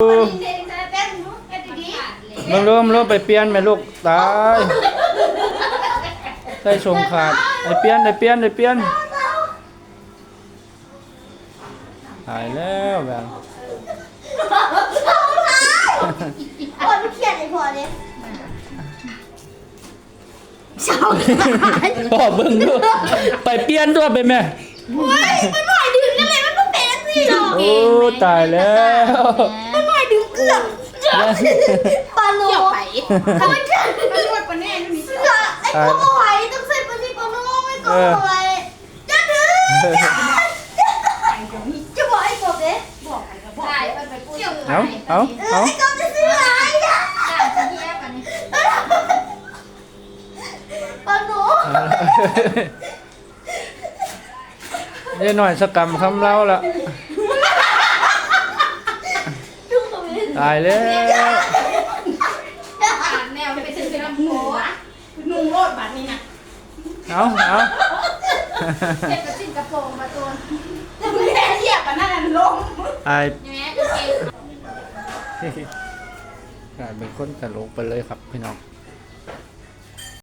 เด็กๆจะเต้นเอ็ดดีมึงรู้มึงรู้ไปเปลี่ยนไหมลูกตายใส่ชงขาดไอเปลี่ยนไอเปลี่ยนไอเปลี่ยนหายแล้วแบงๆคนเขียนไอ้พอเนี่ยชาวพ่อเบิ่งดูไปเปลี่ยนตัวไปแม่เฮ้ยมันหน่อยดึงนั่นเลยมันไม่เป็นสิหรอกโอ้ตายแล้ว มันหน่อยดึงเกือบปลาโลทำไมเกิดมันหมดปะเนี่นี่เสือไอ้ตัวหอยต้องใส่ปลานี่ปลาโลไม่ก็หอยจะดึงจะบอกไอ้กบเนี่ยใช่มันไปพูดชื่อเอาเอาเออเอาไอ้กบจะซื้ออะไรอะต่างที่แยกกันนี่ปลาโลนี่หน่อยสกรรมคำเล่าละ จุ๊บ ตรงนี้ตายแล้วอ่านแนวไปซื้อลำโพงนุ่งโลดบัดนี้นะเอาเอาเจ็บกระชิ้นกระโปรงมาตัวไม่ได้เหยียบอันนั้นลงตายแง่ก็เก่งกลายเป็นคนตลกไปเลยครับพี่น้อง